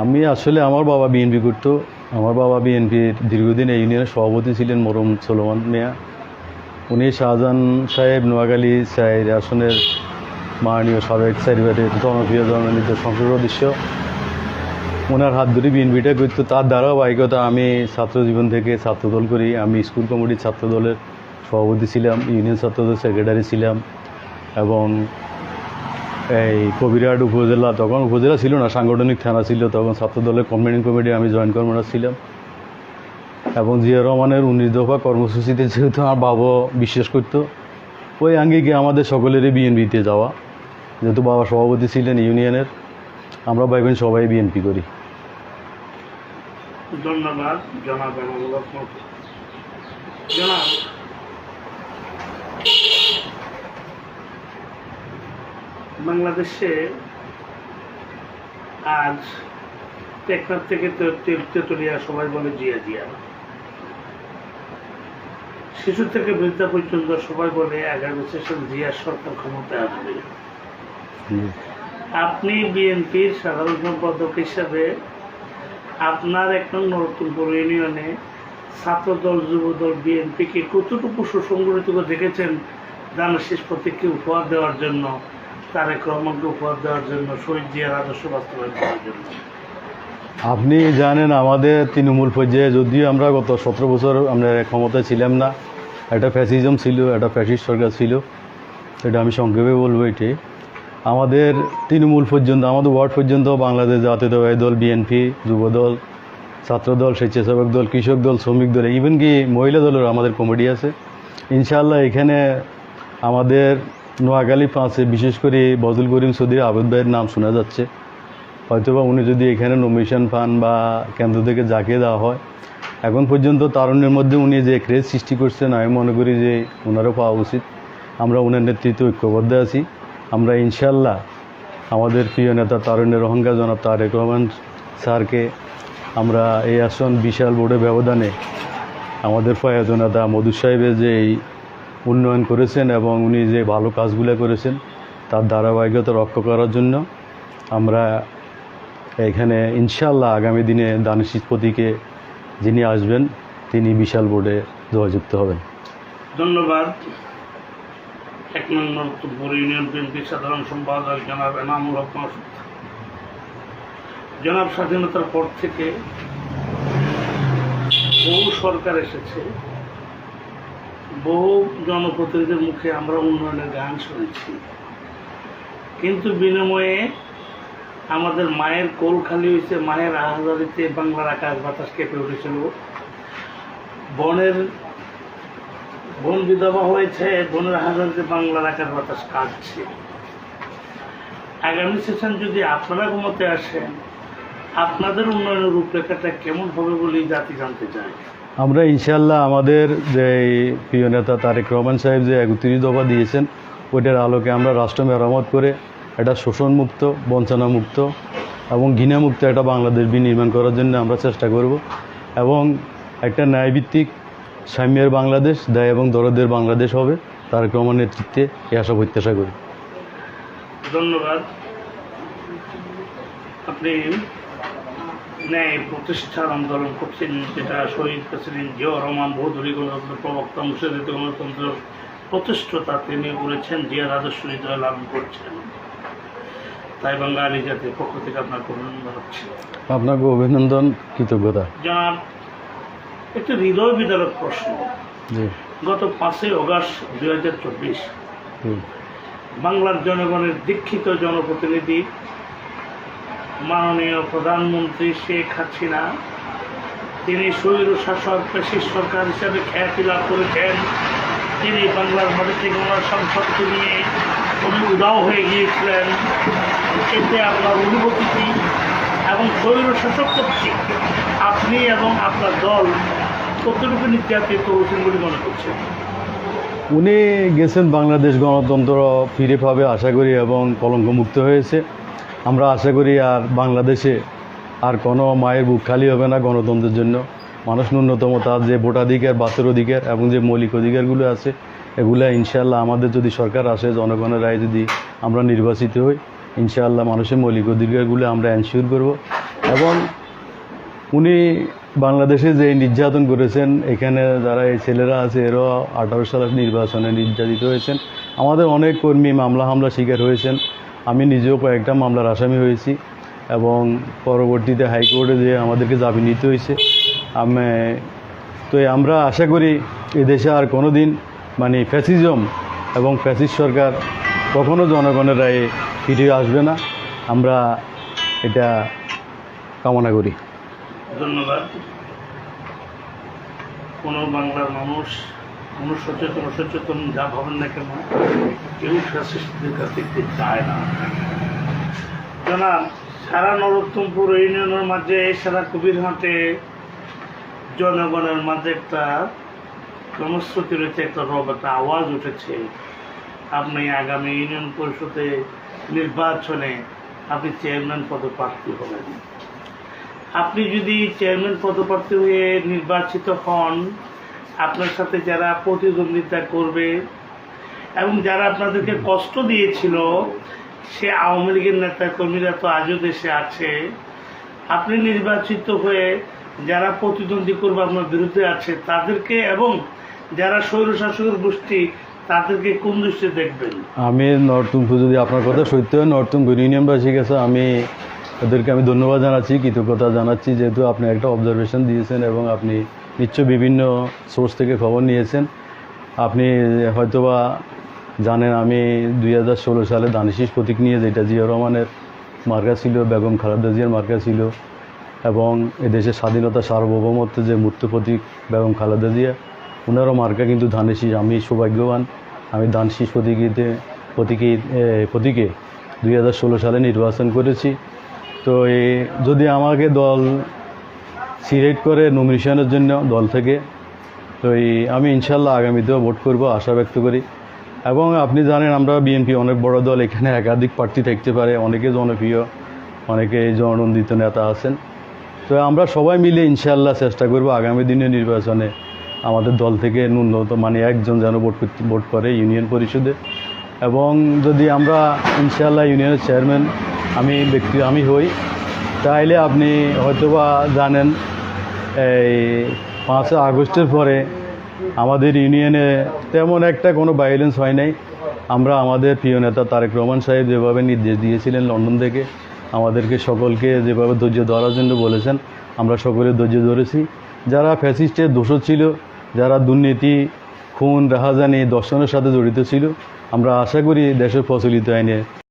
আমি আসলে আমার বাবা বিএনপি করতো। আমার বাবা বিএনপির দীর্ঘদিন এই ইউনিয়নের সভাপতি ছিলেন মরম সোলোমান মিয়া। উনি শাহজাহান সাহেব, নোয়াখালী সাহেব আসনের মাননীয় সাবেক সারিবারের জনপ্রিয় জননীত সংসদ সদস্য। ওনার হাত ধরে বিএনপিটা করতো। তার দ্বারাও ধারাবাহিকতা আমি ছাত্র জীবন থেকে ছাত্রদল করি। আমি স্কুল কমিটির ছাত্রদলের সভাপতি ছিলাম, ইউনিয়ন ছাত্রদল সেক্রেটারি ছিলাম এবং এই কবিরহাট উপজেলা, তখন উপজেলা ছিল না, সাংগঠনিক থানা ছিল, তখন ছাত্রদলের কনভেনিং কমিটি আমি জয়েন কর্মরত ছিলাম। এবং জিয়া রহমানের উনিশ দফা কর্মসূচিতে যেহেতু আমার বাবা বিশ্বাস করতো, ওই আঙ্গিকে আমাদের সকলেরই বিএনপিতে যাওয়া। যেহেতু বাবা সভাপতি ছিলেন ইউনিয়নের, আমরা ভাই বোন সবাই বিএনপি করি। ধন্যবাদ বাংলাদেশে আজ টেকনাফ থেকে তেতুলিয়া সবাই বলে জিয়া জিয়া। শিশু থেকে বৃদ্ধা পর্যন্ত সবাই বলে আগামী সেশন জিয়া সরকার ক্ষমতায় আসবে। আপনি বিএনপির সাধারণ সম্পাদক হিসাবে আপনার এক নম্বর নতুনপুর ইউনিয়নে ছাত্রদল, যুবদল, বিএনপিকে কতটুকু সুসংগঠিত দেখেছেন দেখেছেন শেষ প্রতীককে উপহার দেওয়ার জন্য উপহার দেওয়ার জন্য শহীদ জিয়ার আদর্শ বাস্তবায়ন করার জন্য। আপনি জানেন আমাদের তৃণমূল পর্যায়ে যদিও আমরা গত সতেরো বছর আমরা ক্ষমতায় ছিলাম না, একটা ফ্যাসিজম ছিল, একটা ফ্যাসিস্ট সরকার ছিল, সেটা আমি সংক্ষেপে বলব এটি। আমাদের তৃণমূল পর্যন্ত, আমাদের ওয়ার্ড পর্যন্ত বাংলাদেশ জাতীয়তাবাদী দল বিএনপি যুবদল, ছাত্রদল, স্বেচ্ছাসেবক দল, কৃষক দল, শ্রমিক দল ইভেন কি মহিলা দলের আমাদের কমিটি আছে। ইনশাআল্লাহ এখানে আমাদের নোয়াখালী পাঁচে বিশেষ করে বদুল করিম সৌদির আবেদ ভাইয়ের নাম শোনা যাচ্ছে। হয়তোবা উনি যদি এখানে নমিনেশন পান বা কেন্দ্র থেকে জাকিয়ে দেওয়া হয়, এখন পর্যন্ত তারুণ্যের মধ্যে উনি যে ক্রেজ সৃষ্টি করছেন, আমি মনে করি যে ওনারও পাওয়া উচিত। আমরা ওনার নেতৃত্বে ঐক্যবদ্ধ আছি। আমরা ইনশাল্লাহ আমাদের প্রিয় নেতা তারুণ্যের অহংকার জনাব তারেক রহমান স্যারকে আমরা এই আসন বিশাল বোর্ডের ব্যবধানে আমাদের প্রয়াত নেতা মধু সাহেবের যে এই উন্নয়ন করেছেন এবং উনি যে ভালো কাজগুলো করেছেন, তার ধারাবাহিকতা রক্ষা করার জন্য আমরা এখানে ইনশাল্লাহ আগামী দিনে দানিশ প্রতীকে যিনি আসবেন, তিনি বিশাল বোর্ডে জয়যুক্ত হবেন। ধন্যবাদ। এক নম্বর নতুনপুর ইউনিয়ন বিএনপির সাধারণ সম্পাদক জনাব এনামুল হক জনাব স্বাধীনতার পর থেকে বহু সরকার এসেছে। বহু জনপ্রতিনিধির মুখে আমরা উন্নয়নের গান শুনেছি। কিন্তু বিনিময়ে আমাদের মায়ের কোল খালি হয়েছে, মায়ের আহাজারিতে বাংলার আকাশ বাতাস কেঁপে উঠেছিল। বনের, বন বিধবা হয়েছে, বনের হাজারিতে বাংলার আকাশ বাতাস কাটছে আগামী সেশন যদি আপনারা ঘুমোতে আসেন, আপনাদের উন্নয়নের রূপরেখাটা কেমন হবে বলেই জাতি জানতে চায়। আমরা ইনশাল্লাহ আমাদের যে প্রিয় নেতা তারেক রহমান সাহেব যে একত্রিশ দফা দিয়েছেন, ওইটার আলোকে আমরা রাষ্ট্র মেরামত করে একটা শোষণমুক্ত, বঞ্চনামুক্ত এবং ঘৃণামুক্ত একটা বাংলাদেশ বিনির্মাণ করার জন্য আমরা চেষ্টা করব এবং একটা ন্যায়ভিত্তিক সাম্যের বাংলাদেশ, দায় এবং দরদের বাংলাদেশ হবে তার রহমান নেতৃত্বে এ আশা প্রত্যাশা করি। ধন্যবাদ। আপনি ন্যায় প্রতিষ্ঠার আন্দোলন করছেন যেটা শহীদ প্রেসিডেন্ট জিয়া রহমান বৌধুরী গণতন্ত্র প্রবক্তা মুর্শিদিত গণতন্ত্র প্রতিষ্ঠাতা তিনি করেছেন জিয়ার আদর্শ হৃদয় লাভ করছেন তাই বাঙালি জাতির পক্ষ থেকে আপনার অভিনন্দন হচ্ছে আপনাকে অভিনন্দন কৃতজ্ঞতা। জানার একটি হৃদয় বিদারক প্রশ্ন। গত পাঁচই অগস্ট দুই হাজার চব্বিশ বাংলার জনগণের দীক্ষিত জনপ্রতিনিধি মাননীয় প্রধানমন্ত্রী শেখ হাসিনা, তিনি স্বৈর শাসক পেশির সরকার হিসাবে খ্যাতি লাভ করেছেন। তিনি বাংলার মাটি থেকে ওনার সংসদকে নিয়ে উনি উদাও হয়ে গিয়েছিলেন। এতে আপনার অনুভূতি কী? এবং স্বৈর শাসক কর্তৃক আপনি এবং আপনার দল কতটুকু নির্যাতিত হয়েছেন বলে মনে করছেন? উনি গেছেন বাংলাদেশ গণতন্ত্র ফিরে পাবে, আশা করি, এবং কলঙ্কমুক্ত হয়েছে। আমরা আশা করি আর বাংলাদেশে আর কোনো মায়ের বুক খালি হবে না গণতন্ত্রের জন্য। মানুষ ন্যূনতম তার যে ভোটাধিকার বাসের অধিকার এবং যে মৌলিক অধিকারগুলো আছে, এগুলো ইনশাল্লাহ আমাদের যদি সরকার আসে, জনগণের রায় যদি আমরা নির্বাচিত হই, ইনশাআল্লাহ মানুষের মৌলিক অধিকারগুলো আমরা এনশিওর করব। এবং উনি বাংলাদেশে যে নির্যাতন করেছেন, এখানে যারা এই ছেলেরা আছে, এরাও আঠারো সালের নির্বাচনে নির্যাতিত হয়েছেন। আমাদের অনেক কর্মী মামলা হামলা শিকার হয়েছেন। নিজেও কয়েকটা মামলার আসামি হয়েছি এবং পরবর্তীতে হাইকোর্টে যে আমাদেরকে জামিন নিতে হয়েছে। আমি, তো আমরা আশা করি এদেশে আর কোনো দিন মানে ফ্যাসিজম এবং ফ্যাসিস্ট সরকার কখনো জনগণের রায়ে ফিরে আসবে না। আমরা এটা কামনা করি। ধন্যবাদ। কোনো বাংলার মানুষ কোনো সচেতন সচেতন যা ভাবেন না কেন, কেউ ফ্যাসিস্টদের কাছে দেখতে চায় না। জানা সারা নরোত্তমপুর ইউনিয়নের মাঝে, সারা কবিরহাটে জনগণের মাঝে একটা জনশ্রুতি রয়েছে, একটা রব, একটা আওয়াজ উঠেছে। আপনি আগামী ইউনিয়ন পরিষদে নির্বাচনে আপনি চেয়ারম্যান পদপ্রার্থী হবেন। আপনি যদি চেয়ারম্যান পদপ্রার্থী হয়ে নির্বাচিত হন আপনার সাথে যারা প্রতিদ্বন্দ্বিতা করবে এবং যারা আপনাদেরকে কষ্ট দিয়েছিল, সে আওয়ামী লীগের নেতা কর্মীরা তো আজও দেশে আছে। আপনি নির্বাচিত হয়ে যারা প্রতিদ্বন্দ্বী করবে আপনার বিরুদ্ধে আছে, তাদেরকে এবং যারা স্বৈরশাসকের গোষ্ঠী, তাদেরকে কোন দৃষ্টিতে দেখবেন? আমি নর্তুমপুর যদি আপনার কথা সত্য হয় নর্তুমপুর ইউনিয়নবাসী কাছে আমি ওদেরকে আমি ধন্যবাদ জানাচ্ছি, কৃতজ্ঞতা জানাচ্ছি, যেহেতু আপনি একটা অবজারভেশন দিয়েছেন এবং আপনি নিশ্চয় বিভিন্ন সোর্স থেকে খবর নিয়েছেন। আপনি হয়তোবা জানেন, আমি দুই হাজার ষোলো সালে দানিশিস প্রতীক নিয়ে যেটা জিয়া রহমানের মার্কা ছিল, বেগম খালেদা জিয়ার মার্কা ছিল, এবং এদেশের স্বাধীনতা সার্বভৌমত্ব যে মূর্তি প্রতীক বেগম খালেদা জিয়া ওনারও মার্কা কিন্তু ধানের আমি সৌভাগ্যবান, আমি ধান শীষ প্রতীকীতে, প্রতীকী প্রতীকে দুই হাজার ষোলো সালে নির্বাচন করেছি। তো এ, যদি আমাকে দল সিলেক্ট করে নমিনেশনের জন্য দল থেকে। তো এই আমি ইনশাল্লাহ আগামীতেও ভোট করব, আশা ব্যক্ত করি। এবং আপনি জানেন, আমরা বিএনপি অনেক বড় দল, এখানে একাধিক প্রার্থী থাকতে পারে, অনেকে জনপ্রিয়, অনেকে জননন্দিত নেতা আছেন। তো আমরা সবাই মিলে ইনশাল্লাহ চেষ্টা করব আগামী দিনে নির্বাচনে আমাদের দল থেকে ন্যূনতম মানে একজন যেন ভোট ভোট করে ইউনিয়ন পরিষদে। এবং যদি আমরা ইনশাল্লাহ ইউনিয়নের চেয়ারম্যান আমি ব্যক্তি, আমি হই, তাইলে আপনি হয়তোবা জানেন এই পাঁচই আগস্টের পরে আমাদের ইউনিয়নে তেমন একটা কোনো ভায়োলেন্স হয় নাই। আমরা আমাদের প্রিয় নেতা তারেক রহমান সাহেব যেভাবে নির্দেশ দিয়েছিলেন লন্ডন থেকে, আমাদেরকে সকলকে যেভাবে ধৈর্য ধরার জন্য বলেছেন, আমরা সকলে ধৈর্য ধরেছি। যারা ফ্যাসিস্টের দোষর ছিল, যারা দুর্নীতি, খুন, রাহাজানি, দর্শনের সাথে জড়িত ছিল, আমরা আশা করি দেশের প্রচলিত আইনে